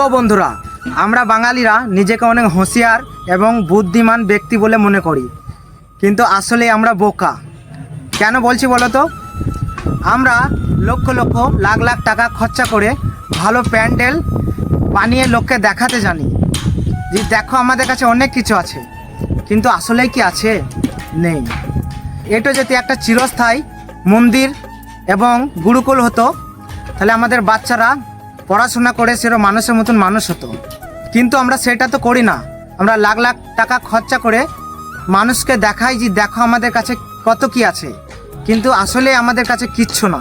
তো বন্ধুরা, আমরা বাঙালিরা নিজেকে অনেক হুঁশিয়ার এবং বুদ্ধিমান ব্যক্তি বলে মনে করি। কিন্তু আসলে আমরা বোকা। কেন বলছি বলো তো আমরা লক্ষ লক্ষ, লাখ লাখ টাকা খরচা করে ভালো প্যান্ডেল বানিয়ে লোককে দেখাতে জানি। যে দেখো আমাদের কাছে অনেক কিছু আছে, কিন্তু আসলেই কি আছে? নেই। এটা যদি একটা চিরস্থায়ী মন্দির এবং গুরুকুল হতো, তাহলে আমাদের বাচ্চারা পড়াশোনা করে সেরকম মানুষের মতন মানুষ হতো। কিন্তু আমরা সেটা তো করি না। আমরা লাখ লাখ টাকা খরচা করে মানুষকে দেখাই যে দেখো আমাদের কাছে কত কি আছে। কিন্তু আসলে আমাদের কাছে কিচ্ছু না।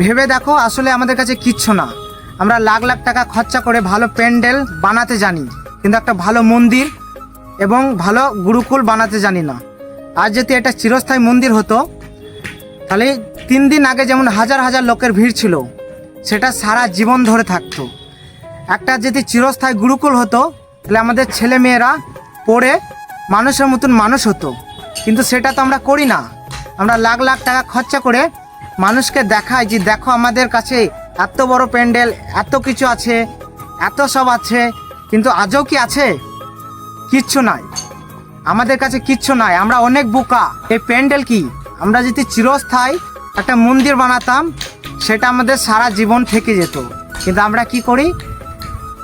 ভেবে দেখো আসলে আমাদের কাছে কিচ্ছু না। আমরা লাখ লাখ টাকা খরচা করে ভালো প্যান্ডেল বানাতে জানি, কিন্তু একটা ভালো মন্দির এবং ভালো গুরুকুল বানাতে জানি না। আর যদি এটা চিরস্থায়ী মন্দির হতো, তাহলে তিন দিন আগে যেমন হাজার হাজার লোকের ভিড় ছিল সেটা সারা জীবন ধরে থাকতো। একটা যদি চিরস্থায়ী গুরুকুল হতো, তাহলে আমাদের ছেলে মেয়েরা পড়ে মানুষের মতন মানুষ হতো। কিন্তু সেটা তো আমরা করি না। আমরা লাখ লাখ টাকা খরচা করে মানুষকে দেখাই যে, দেখো আমাদের কাছে এত বড় প্যান্ডেল, এত কিছু আছে, এত সব আছে, কিন্তু আজও কি আছে? কিচ্ছু নাই। আমাদের কাছে কিচ্ছু নাই। আমরা অনেক বোকা। এই প্যান্ডেল কি? আমরা যদি চিরস্থায়ী একটা মন্দির বানাতাম সেটা আমাদের সারা জীবন থেকে যেত। কিন্তু আমরা কি করি?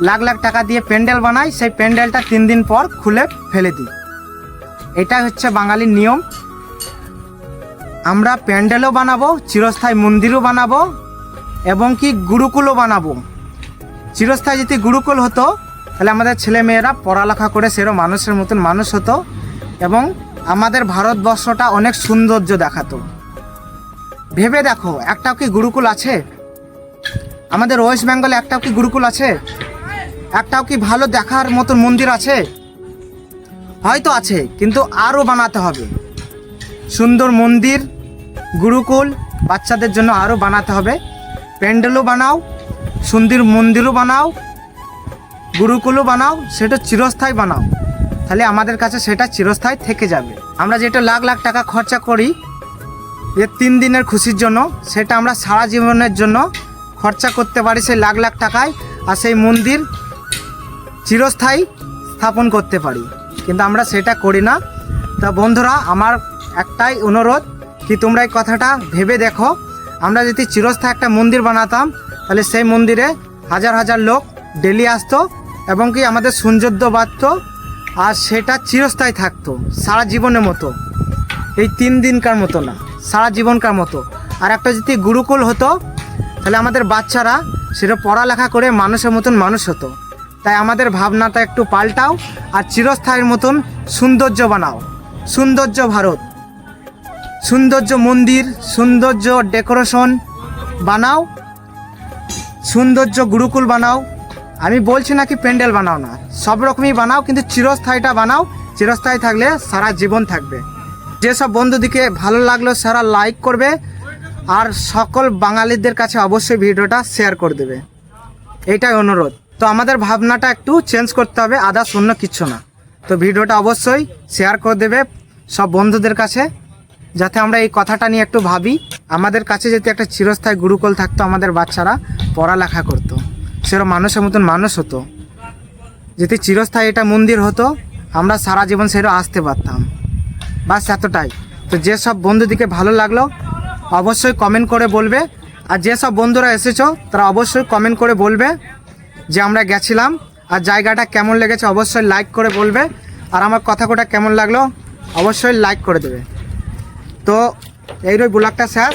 লাখ লাখ টাকা দিয়ে প্যান্ডেল বানাই, সেই প্যান্ডেলটা তিন দিন পর খুলে ফেলে দিই। এটা হচ্ছে বাঙালির নিয়ম। আমরা প্যান্ডেলও বানাবো, চিরস্থায়ী মন্দিরও বানাবো, এবং কি গুরুকুলও বানাবো। চিরস্থায়ী যদি গুরুকুল হতো, তাহলে আমাদের ছেলে মেয়েরা পড়ালেখা করে সেরকম মানুষের মতন মানুষ হতো, এবং আমাদের ভারতবর্ষটা অনেক সৌন্দর্য দেখাতো। ভেবে দেখো, একটাও কি গুরুকুল আছে? আমাদের ওয়েস্ট বেঙ্গলে একটাও কি গুরুকুল আছে? একটাও কি ভালো দেখার মতন মন্দির আছে? হয়তো আছে, কিন্তু আরও বানাতে হবে। সুন্দর মন্দির, গুরুকুল, বাচ্চাদের জন্য আরও বানাতে হবে। প্যান্ডেলও বানাও, সুন্দর মন্দিরও বানাও, গুরুকুলও বানাও, সেটা চিরস্থায়ী বানাও। তাহলে আমাদের কাছে সেটা চিরস্থায়ী থেকে যাবে। আমরা যেটা লাখ লাখ টাকা খরচা করি যে তিন দিনের খুশির জন্য সেটা আমরা সারা জীবনের জন্য খরচা করতে পারি সেই লাখ লাখ টাকায় আর সেই মন্দির চিরস্থায়ী স্থাপন করতে পারি। কিন্তু আমরা সেটা করি না। তা বন্ধুরা, আমার একটাই অনুরোধ কি তোমরা এই কথাটা ভেবে দেখো। আমরা যদি চিরস্থায়ী একটা মন্দির বানাতাম, তাহলে সেই মন্দিরে হাজার হাজার লোক ডেলি আসতো এবং কি আমাদের সৌন্দর্য বাড়ত আর সেটা চিরস্থায়ী থাকতো সারা জীবনের মতো। এই তিন দিনকার মতো না। সারা জীবনকার মতো। আর একটা যদি গুরুকুল হতো, তাহলে আমাদের বাচ্চারা সেটা পড়ালেখা করে মানুষের মতন মানুষ হতো। তাই আমাদের ভাবনাটা একটু পাল্টাও আর চিরস্থায়ীর মতন সৌন্দর্য বানাও। সৌন্দর্য ভারত। সৌন্দর্য মন্দির, সৌন্দর্য ডেকোরেশন বানাও। সৌন্দর্য গুরুকুল বানাও। আমি বলছি নাকি প্যান্ডেল বানাও না। সব রকমই বানাও, কিন্তু চিরস্থায়ীটা বানাও। চিরস্থায়ী থাকলে সারা জীবন থাকবে। যেসব বন্ধুদিকে ভালো লাগল সারা লাইক করবে আর সকল বাঙালিদের কাছে অবশ্যই ভিডিওটা শেয়ার করে দেবে। এটাই অনুরোধ। তো আমাদের ভাবনাটা একটু চেঞ্জ করতে হবে আদার্স অন্য কিচ্ছু না। তো ভিডিওটা অবশ্যই শেয়ার করে দেবে সব বন্ধুদের কাছে, যাতে আমরা এই কথাটা নিয়ে একটু ভাবি। আমাদের কাছে যদি একটা চিরস্থায়ী গুরুকুল থাকতো আমাদের বাচ্চারা পড়ালেখা করতো। সেরকম মানুষের মতন মানুষ হতো। যদি চিরস্থায়ী এটা মন্দির হতো, আমরা সারা জীবন সেরকম আসতে পারতাম। বাস এতটাই। তো যেসব বন্ধুদিকে ভালো লাগল, অবশ্যই কমেন্ট করে বলবে। আর যেসব বন্ধুরা এসেছ, তারা অবশ্যই কমেন্ট করে বলবে যে আমরা গেছিলাম আর জায়গাটা কেমন লেগেছে, অবশ্যই লাইক করে বলবে। আর আমার কথা কোটা কেমন লাগল, অবশ্যই লাইক করে দেবে। তো এই রই ব্লগটা শেষ।